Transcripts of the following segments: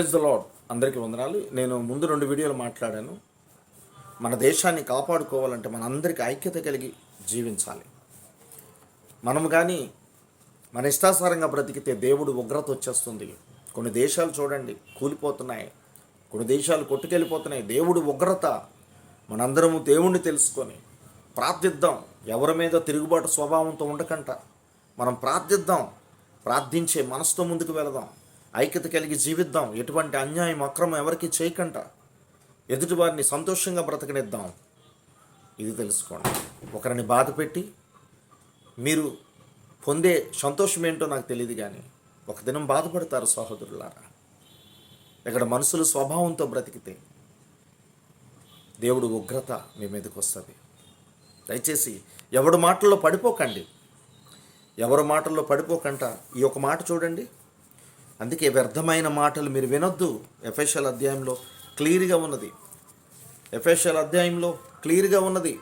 Praise the lord అందరికీ వందనాలు. నేను ముందు రెండు వీడియోలు మాట్లాడాను. మన దేశాన్ని కాపాడుకోవాలంటే మన అందరికీ ఐక్యత కలిగి జీవించాలి. మనం కానీ మన ఇష్టాసారంగా బ్రతికితే దేవుడు ఉగ్రత వచ్చేస్తుంది. కొన్ని దేశాలు చూడండి కూలిపోతున్నాయి. కొన్ని దేశాలు కొట్టుకెళ్ళిపోతున్నాయి. దేవుడు ఉగ్రత. మనందరము దేవుణ్ణి తెలుసుకొని ప్రార్థిద్దాం. ఎవరి మీద తిరుగుబాటు స్వభావంతో ఉండకంట. మనం ప్రార్థిద్దాం. ప్రార్థించే మనసుతో ముందుకు వెళదాం. ఐక్యత కలిగి జీవిద్దాం. ఎటువంటి అన్యాయం అక్రమం ఎవరికి చేయకంట. ఎదుటివారిని సంతోషంగా బ్రతకనిద్దాం. ఇది తెలుసుకోండి. ఒకరిని బాధ పెట్టి మీరు పొందే సంతోషం ఏంటో నాకు తెలియదు కానీ ఒక దినం బాధపడతారు సహోదరులారా. ఇక్కడ మనసులు స్వభావంతో బ్రతికితే దేవుడు ఉగ్రత మీ మీదకి వస్తుంది. దయచేసి ఎవడు మాటల్లో పడిపోకండి. ఎవరి మాటల్లో పడిపోకంట ఈ ఒక మాట చూడండి. అందుకే వ్యర్థమైన మాటలు మీరు వినొద్దు. ఎఫ్ఎస్ఎల్ అధ్యాయంలో క్లియర్గా ఉన్నది. ఎఫ్ఎస్ఎల్ అధ్యాయంలో క్లియర్గా ఉన్నది.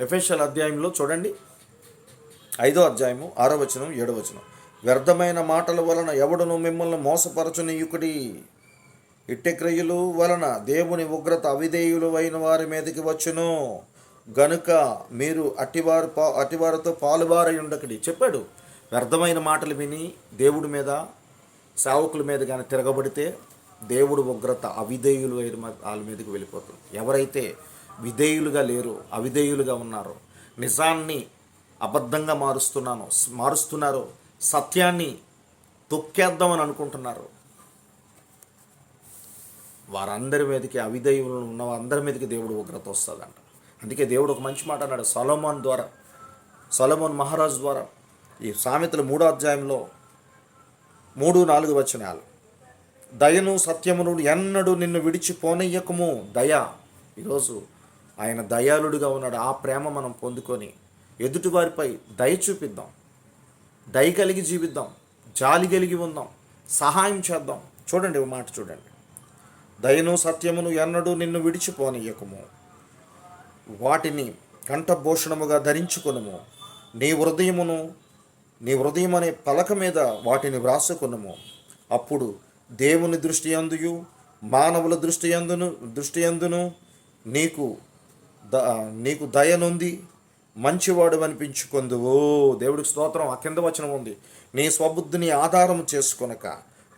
ఎఫ్ఎస్ఎల్ అధ్యాయంలో చూడండి. ఐదో అధ్యాయము ఆరో వచనం ఏడో వచనం. వ్యర్థమైన మాటల వలన ఎవడును మిమ్మల్ని మోసపరచునీయుకుడి? ఇట్టెక్రయులు వలన దేవుని ఉగ్రత అవిధేయులు అయిన వారి మీదకి వచ్చును. గనుక మీరు అట్టివారు పా అట్టివారితో పాలువారై ఉండకడి. చెప్పాడు. వ్యర్థమైన మాటలు విని దేవుడి మీద సేవకుల మీద కానీ తిరగబడితే దేవుడు ఉగ్రత అవిధేయులు అయిన వాళ్ళ మీదకి వెళ్ళిపోతుంది ఎవరైతే విధేయులుగా లేరు అవిధేయులుగా ఉన్నారో నిజాన్ని అబద్ధంగా మారుస్తున్నానో మారుస్తున్నారో సత్యాన్ని తొక్కేద్దామని అనుకుంటున్నారు వారందరి మీదకి అవిధేయులు ఉన్న వారందరి మీదకి దేవుడు ఉగ్రత వస్తుందంట. అందుకే దేవుడు ఒక మంచి మాట అన్నాడు సొలమోన్ ద్వారా సొలమోన్ మహారాజు ద్వారా ఈ సామెతలు మూడో అధ్యాయంలో మూడు నాలుగు వచనాలు. దయను సత్యమును ఎన్నడూ నిన్ను విడిచిపోనయ్యకము దయ. ఈరోజు ఆయన దయాళుడిగా ఉన్నాడు. ఆ ప్రేమ మనం పొందుకొని ఎదుటివారిపై దయ చూపిద్దాం. దయ కలిగి జీవిద్దాం. జాలి కలిగి ఉందాం. సహాయం చేద్దాం. చూడండి ఒక మాట చూడండి. దయను సత్యమును ఎన్నడూ నిన్ను విడిచిపోనీయకము. వాటిని కంఠభూషణముగా ధరించుకొనుము. నీ హృదయమును నీ హృదయం అనే పలక మీద వాటిని వ్రాసుకొనుము. అప్పుడు దేవుని దృష్టి అందుయు మానవుల దృష్టి అందును దృష్టి అందును నీకు ద నీకు దయనుంది మంచివాడు అనిపించుకుందువు. దేవుడికి స్తోత్రం ఆ కింద వచనం ఉంది. నీ స్వబుద్ధిని ఆధారము చేసుకొనక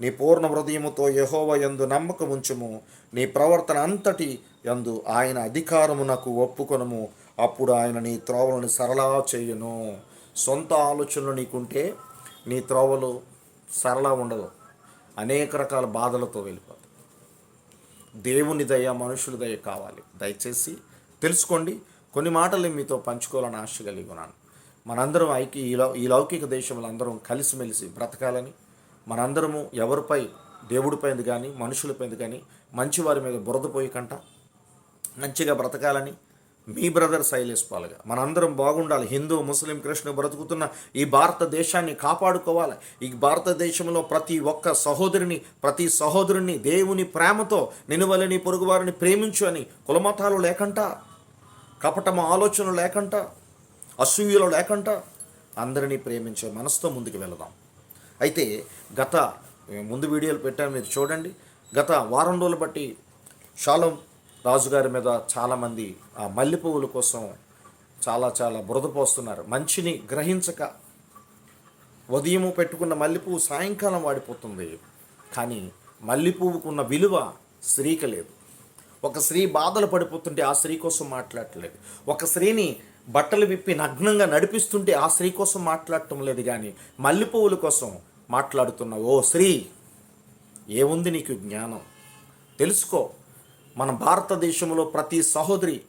నీ పూర్ణ హృదయముతో యహోవ యందు నమ్మకం ఉంచుము నీ ప్రవర్తన అంతటి యందు ఆయన అధికారమునకు ఒప్పుకొనము. అప్పుడు ఆయన నీ త్రోవలను సరళా చేయను. సొంత ఆలోచనలు నీకుంటే నీ త్రోవలు సరళ ఉండదు. అనేక రకాల బాధలతో వెళ్ళిపోతాయి దేవుని దయ మనుషుల దయ కావాలి. దయచేసి తెలుసుకోండి. కొన్ని మాటలు మీతో పంచుకోవాలని ఆశ కలిగి ఉన్నాను. మనందరం ఐక్య ఈ ఈ లౌకిక దేశంలో అందరం కలిసిమెలిసి బ్రతకాలని మనందరము ఎవరిపై దేవుడిపై కానీ మనుషులపై కానీ మంచి వారి మీద బురద పోయి కంట మంచిగా బ్రతకాలని మీ బ్రదర్ శైలేష్ పాల్గా. మనందరం బాగుండాలి. హిందూ ముస్లిం కృష్ణ బ్రతుకుతున్న ఈ భారతదేశాన్ని కాపాడుకోవాలి. ఈ భారతదేశంలో ప్రతి ఒక్క సహోదరిని ప్రతి సహోదరుని దేవుని ప్రేమతో నినువలని పొరుగువారిని ప్రేమించు అని కులమతాలు లేకంట కపటమ ఆలోచనలు లేకంట అసూయలు లేకంట. అందరినీ ప్రేమించే మనసుతో ముందుకు వెళదాం. అయితే గత ముందు వీడియోలు పెట్టాను మీరు చూడండి. గత వారం రోజులు బట్టి షాలం రాజుగారి మీద చాలామంది ఆ మల్లె పువ్వుల కోసం చాలా చాలా బురద పోస్తున్నారు. మంచిని గ్రహించక ఉదయము పెట్టుకున్న మల్లెపువ్వు సాయంకాలం వాడిపోతుంది. కానీ మల్లెపువ్వుకున్న విలువ స్త్రీకి లేదు ఒక స్త్రీ బాధలు పడిపోతుంటే ఆ స్త్రీ కోసం మాట్లాడట్లేదు ఒక స్త్రీని బట్టలు విప్పి నగ్నంగా నడిపిస్తుంటే ఆ స్త్రీ కోసం మాట్లాడటం లేదు. కానీ మల్లెపువ్వుల కోసం మాట్లాడుతున్న ఓ స్త్రీ ఏముంది నీకు జ్ఞానం? తెలుసుకో. మన భారతదేశంలో ప్రతి సహోదరి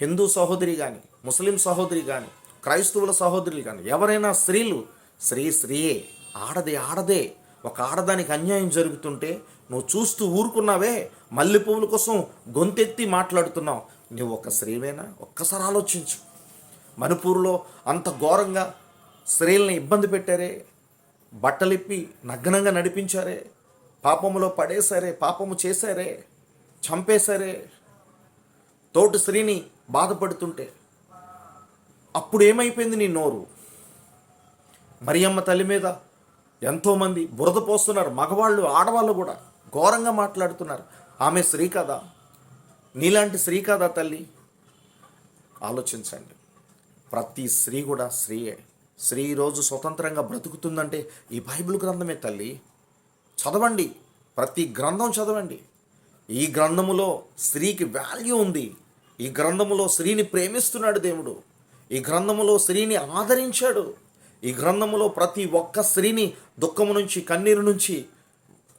హిందూ సహోదరి కానీ ముస్లిం సహోదరి కానీ క్రైస్తవుల సహోదరులు కానీ ఎవరైనా స్త్రీలు స్త్రీ స్త్రీయే ఆడదే ఆడదే ఒక ఆడదానికి అన్యాయం జరుగుతుంటే నువ్వు చూస్తూ ఊరుకున్నావే మల్లె పువ్వుల కోసం గొంతెత్తి మాట్లాడుతున్నావు. నువ్వు ఒక స్త్రీవేనా? ఒక్కసారి ఆలోచించు. మణిపూర్లో అంత ఘోరంగా స్త్రీలను ఇబ్బంది పెట్టారే బట్టలిప్పి నగ్నంగా నడిపించారే పాపములో పడేశారే పాపము చేశారే చంపేశారే. తోటి స్త్రీని బాధపడుతుంటే అప్పుడు ఏమైపోయింది నీ నోరు? మరియమ్మ తల్లి మీద ఎంతోమంది బురద పోస్తున్నారు మగవాళ్ళు ఆడవాళ్ళు కూడా ఘోరంగా మాట్లాడుతున్నారు. ఆమె స్త్రీ కదా. నీలాంటి స్త్రీ కదా తల్లి? ఆలోచించండి. ప్రతి స్త్రీ కూడా స్త్రీయే. స్త్రీ ఈరోజు స్వతంత్రంగా బ్రతుకుతుందంటే ఈ బైబిల్ గ్రంథమే తల్లి. చదవండి. ప్రతి గ్రంథం చదవండి. ఈ గ్రంథములో స్త్రీకి వాల్యూ ఉంది. ఈ గ్రంథములో స్త్రీని ప్రేమిస్తున్నాడు దేవుడు. ఈ గ్రంథములో స్త్రీని ఆదరించాడు. ఈ గ్రంథములో ప్రతి ఒక్క స్త్రీని దుఃఖము నుంచి కన్నీరు నుంచి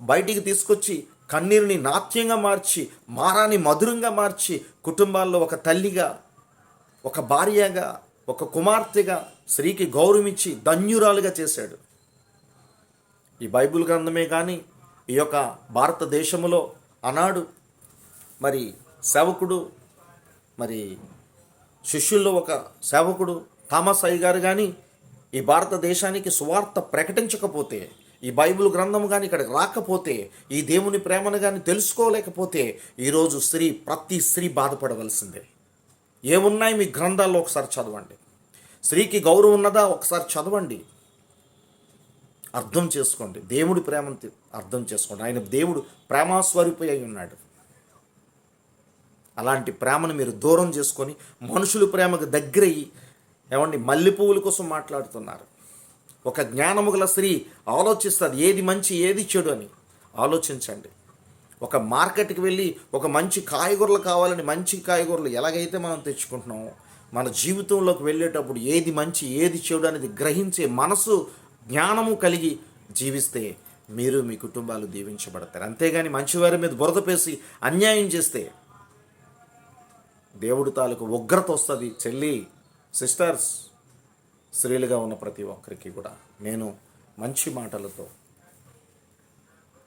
బయటికి తీసుకొచ్చి కన్నీరుని నాట్యంగా మార్చి మారాన్ని మధురంగా మార్చి కుటుంబాల్లో ఒక తల్లిగా ఒక భార్యగా ఒక కుమార్తెగా స్త్రీకి గౌరవించి ధన్యురాలుగా చేశాడు. ఈ బైబిల్ గ్రంథమే కానీ ఈ యొక్క భారతదేశంలో ఆనాడు మరి సేవకుడు మరి శిష్యుల్లో ఒక సేవకుడు థామస్ అయ్య గారు కానీ ఈ భారతదేశానికి సువార్త ప్రకటించకపోతే ఈ బైబిల్ గ్రంథం కానీ ఇక్కడికి రాకపోతే ఈ దేవుని ప్రేమను కానీ తెలుసుకోలేకపోతే ఈరోజు స్త్రీ ప్రతి స్త్రీ బాధపడవలసిందే. ఏమున్నాయి మీ గ్రంథాల్లో ఒకసారి చదవండి. స్త్రీకి గౌరవం ఉన్నదా? ఒకసారి చదవండి. అర్థం చేసుకోండి. దేవుడి ప్రేమను అర్థం చేసుకోండి. ఆయన దేవుడు ప్రేమాస్వరూపి అయి ఉన్నాడు. అలాంటి ప్రేమను మీరు దూరం చేసుకొని మనుషుల ప్రేమకు దగ్గరయ్యి ఏమండి మల్లె పువ్వుల కోసం మాట్లాడుతున్నారు. ఒక జ్ఞానము గల స్త్రీ ఆలోచిస్తుంది ఏది మంచి ఏది చెడు అని. ఆలోచించండి. ఒక మార్కెట్కి వెళ్ళి ఒక మంచి కాయగూరలు కావాలని మంచి కాయగూరలు ఎలాగైతే మనం తెచ్చుకుంటున్నామో మన జీవితంలోకి వెళ్ళేటప్పుడు ఏది మంచి ఏది చెడు అనేది గ్రహించే మనసు జ్ఞానము కలిగి జీవిస్తే మీరు మీ కుటుంబాలు దీవించబడతారు. అంతేగాని మంచివారి మీద బురద పేసి అన్యాయం చేస్తే దేవుడు తాలూకు ఉగ్రత వస్తుంది. చెల్లి సిస్టర్స్ స్త్రీలుగా ఉన్న ప్రతి ఒక్కరికి కూడా నేను మంచి మాటలతో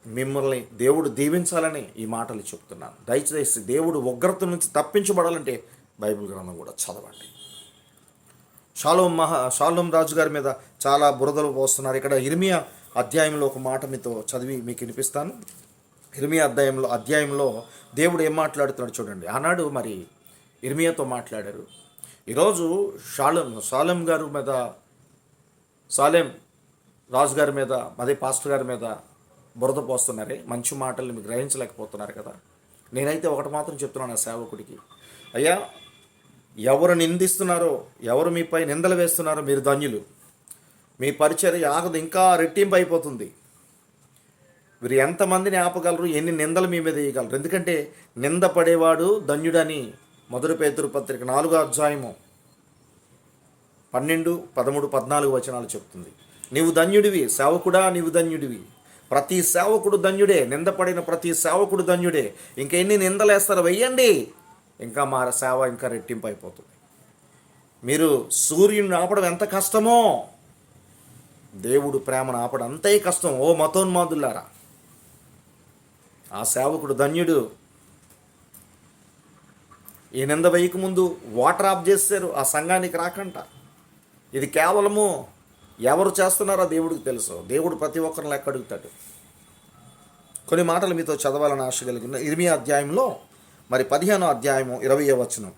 మిమ్మల్ని దేవుడు దీవించాలని ఈ మాటలు చెప్తున్నాను. దయచేసి దేవుడు ఉగ్రత నుంచి తప్పించబడాలంటే బైబిల్ గ్రంథం కూడా చదవండి. షాలోం మహా షాలోం రాజు గారి మీద చాలా బురదలు పోస్తున్నారు. ఇక్కడ ఇర్మియా అధ్యాయంలో ఒక మాట మీతో చదివి మీకు వినిపిస్తాను. ఇర్మియా అధ్యాయంలో అధ్యాయంలో దేవుడు ఏం మాట్లాడుతున్నాడు చూడండి. ఆనాడు మరి ఇర్మియాతో మాట్లాడారు. ఈరోజు షాలం షాలం గారు మీద సాలెం రాజు గారి మీద అదే పాస్టర్ గారి మీద బురద పోస్తున్నారే. మంచి మాటల్ని గ్రహించలేకపోతున్నారు కదా. నేనైతే ఒకటి మాత్రం చెప్తున్నాను ఆ సేవకుడికి. అయ్యా ఎవరు నిందిస్తున్నారో ఎవరు మీపై నిందలు వేస్తున్నారో మీరు ధన్యులు. మీ పరిచర్య ఆగదు ఇంకా రెట్టింపు అయిపోతుంది. మీరు ఎంతమందిని ఆపగలరు ఎన్ని నిందలు మీ మీద వేయగలరు. ఎందుకంటే నింద పడేవాడు ధన్యుడని మొదటి పేతురు పత్రిక నాలుగో అధ్యాయము పన్నెండు పదమూడు పద్నాలుగు వచనాలు చెప్తుంది. నీవు ధన్యుడివి సేవకుడా నీవు ధన్యుడివి. ప్రతి సేవకుడు ధన్యుడే నిందపడిన ప్రతి సేవకుడు ధన్యుడే. ఇంకా ఎన్ని వెయ్యండి. ఇంకా మా సేవ ఇంకా రెట్టింపు అయిపోతుంది మీరు సూర్యుని ఆపడం ఎంత కష్టమో దేవుడు ప్రేమను ఆపడం అంతే కష్టం. ఓ మతోన్మాదులారా ఆ సేవకుడు ధన్యుడు. ఈ నింద వేయక ముందు వాటర్ ఆఫ్ చేశారు ఆ సంఘానికి రాకంట. ఇది కేవలము ఎవరు చేస్తున్నారో దేవుడికి తెలుసు. దేవుడు ప్రతి ఒక్కరిని లెక్క అడుగుతాడు. కొన్ని మాటలు మీతో చదవాలని ఆశ కలిగిన ఇరవై అధ్యాయంలో మరి పదిహేనో అధ్యాయము ఇరవై వచనం.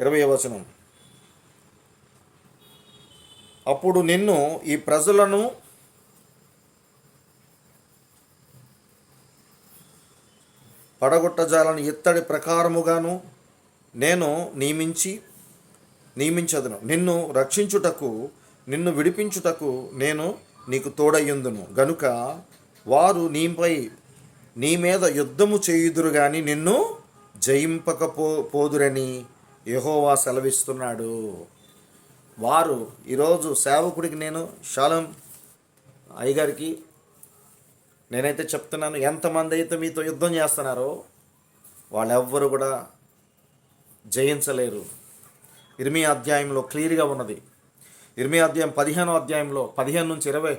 ఇరవై వచనం. అప్పుడు నిన్ను ఈ ప్రజలను పడగొట్టజాలని ఇత్తడి ప్రకారముగాను నేను నియమించి నియమించదును. నిన్ను రక్షించుటకు నిన్ను విడిపించుటకు నేను నీకు తోడయ్యుందును. గనుక వారు నీపై నీ మీద యుద్ధము చేయుదురు గాని నిన్ను జయింపకపో పోదురని యహోవా సెలవిస్తున్నాడు. వారు ఈరోజు సేవకుడికి నేను శాలం అయ్యగారికి నేనైతే చెప్తున్నాను ఎంతమంది అయితే మీతో యుద్ధం చేస్తున్నారో వాళ్ళెవ్వరు కూడా జయించలేరు. ఇర్మీ అధ్యాయంలో క్లియర్గా ఉన్నది. ఇర్మీ అధ్యాయం పదిహేనో అధ్యాయంలో పదిహేను నుంచి ఇరవై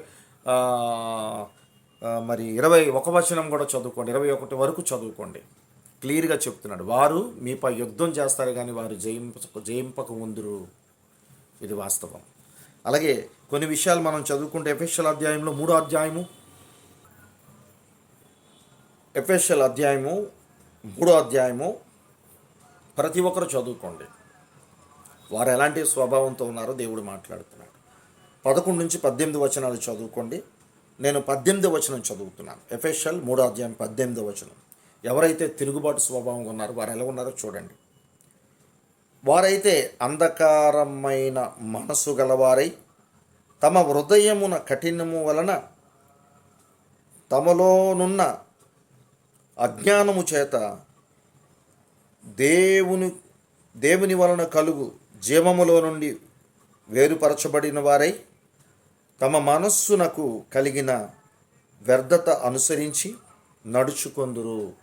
మరి ఇరవై ఒక వచనం కూడా చదువుకోండి. ఇరవై ఒకటి వరకు చదువుకోండి. క్లియర్గా చెప్తున్నాడు. వారు మీపై యుద్ధం చేస్తారు కానీ వారు జయింప జయింపక ముందురు. ఇది వాస్తవం. అలాగే కొన్ని విషయాలు మనం చదువుకుంటే ఎఫెషల్ అధ్యాయంలో మూడో అధ్యాయము. ఎఫెషల్ అధ్యాయము మూడో అధ్యాయము. ప్రతి ఒక్కరు చదువుకోండి. వారు ఎలాంటి స్వభావంతో ఉన్నారో దేవుడు మాట్లాడుతున్నాడు. పదకొండు నుంచి పద్దెనిమిది వచనాలు చదువుకోండి. నేను పద్దెనిమిది వచనం చదువుతున్నాను. ఎఫెషల్ మూడో అధ్యాయం పద్దెనిమిది వచనం. ఎవరైతే తిరుగుబాటు స్వభావం ఉన్నారో వారు ఎలా ఉన్నారో చూడండి. వారైతే అంధకారమైన మనసు గలవారై తమ హృదయమున కఠినము వలన తమలోనున్న అజ్ఞానము చేత దేవుని దేవుని వలన కలుగు జీవములో నుండి వేరుపరచబడిన వారై తమ మనస్సునకు కలిగిన వ్యర్థత అనుసరించి నడుచుకొందురు.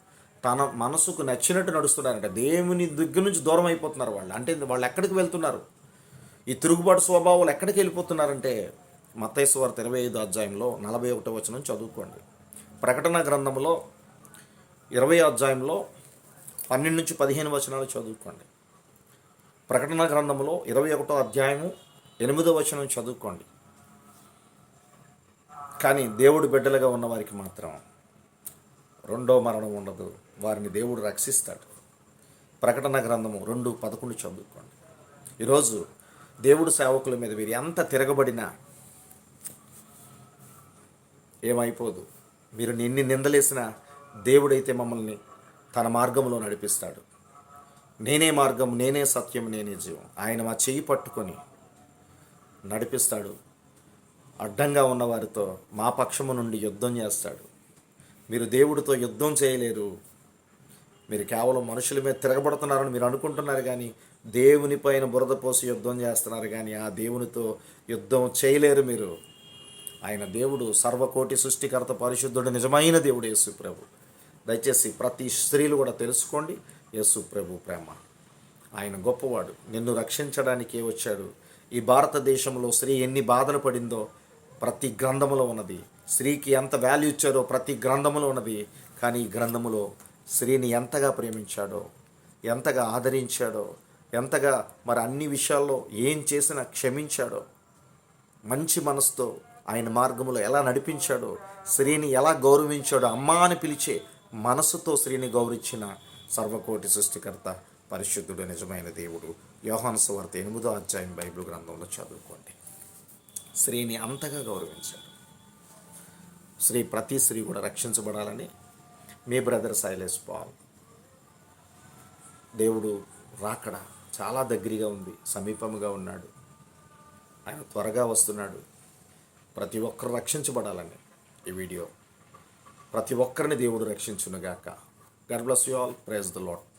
తన మనసుకు నచ్చినట్టు నడుస్తున్నారంట. దేవుని దగ్గర నుంచి దూరం అయిపోతున్నారు వాళ్ళు. అంటే వాళ్ళు ఎక్కడికి వెళ్తున్నారు? ఈ తిరుగుబాటు స్వభావాలు ఎక్కడికి వెళ్ళిపోతున్నారంటే మత్తైశ్వార్త ఇరవై ఐదు అధ్యాయంలో నలభై ఒకటో వచనం చదువుకోండి. ప్రకటన గ్రంథంలో ఇరవై అధ్యాయంలో పన్నెండు నుంచి పదిహేను వచనాలు చదువుకోండి. ప్రకటన గ్రంథంలో ఇరవై ఒకటో అధ్యాయము ఎనిమిదో వచనం చదువుకోండి. కానీ దేవుడు బిడ్డలుగా ఉన్న వారికి మాత్రం రెండో మరణం ఉండదు. వారిని దేవుడు రక్షిస్తాడు. ప్రకటన గ్రంథము రెండు పదకొండు చదువుకోండి. ఈరోజు దేవుడు సేవకుల మీద వీరు ఎంత తిరగబడినా ఏమైపోదు. మీరు నిన్ని నిందలేసినా దేవుడైతే మమ్మల్ని తన మార్గంలో నడిపిస్తాడు. నేనే మార్గం నేనే సత్యం నేనే జీవం. ఆయన మా చేయి పట్టుకొని నడిపిస్తాడు. అడ్డంగా ఉన్నవారితో మా పక్షము నుండి యుద్ధం చేస్తాడు. మీరు దేవుడితో యుద్ధం చేయలేరు. మీరు కేవలం మనుషుల మీద తిరగబడుతున్నారని మీరు అనుకుంటున్నారు కానీ దేవుని పైన బురద పోసి యుద్ధం చేస్తున్నారు కానీ ఆ దేవునితో యుద్ధం చేయలేరు మీరు. ఆయన దేవుడు సర్వకోటి సృష్టికర్త పరిశుద్ధుడు నిజమైన దేవుడు యేసు ప్రభు. దయచేసి ప్రతి స్త్రీలు కూడా తెలుసుకోండి యేసు ప్రభు ప్రేమ. ఆయన గొప్పవాడు. నిన్ను రక్షించడానికే వచ్చాడు. ఈ భారతదేశంలో స్త్రీ ఎన్ని బాధలు పడిందో ప్రతి గ్రంథములో ఉన్నది. స్త్రీకి ఎంత వాల్యూ ఇచ్చారో ప్రతి గ్రంథములో ఉన్నది. కానీ ఈ గ్రంథములో స్త్రీని ఎంతగా ప్రేమించాడో ఎంతగా ఆదరించాడో ఎంతగా మరి అన్ని విషయాల్లో ఏం చేసినా క్షమించాడో మంచి మనసుతో ఆయన మార్గంలో ఎలా నడిపించాడో స్త్రీని ఎలా గౌరవించాడో అమ్మా అని పిలిచే మనసుతో స్త్రీని గౌరవించిన సర్వకోటి సృష్టికర్త పరిశుద్ధుడు నిజమైన దేవుడు. యోహాను సువార్త ఎనిమిదో అధ్యాయం బైబిల్ గ్రంథంలో చదువుకోండి. స్త్రీని అంతగా గౌరవించాడు శ్రీ ప్రతి స్త్రీ కూడా రక్షించబడాలని మీ బ్రదర్ సైలేష్ పాల్. దేవుడు రాకడ చాలా దగ్గరగా ఉంది సమీపముగా ఉన్నాడు. ఆయన త్వరగా వస్తున్నాడు. ప్రతి ఒక్కరు రక్షించబడాలని ఈ వీడియో. ప్రతి ఒక్కరిని దేవుడు రక్షించునుగాక. God bless you all. Praise the Lord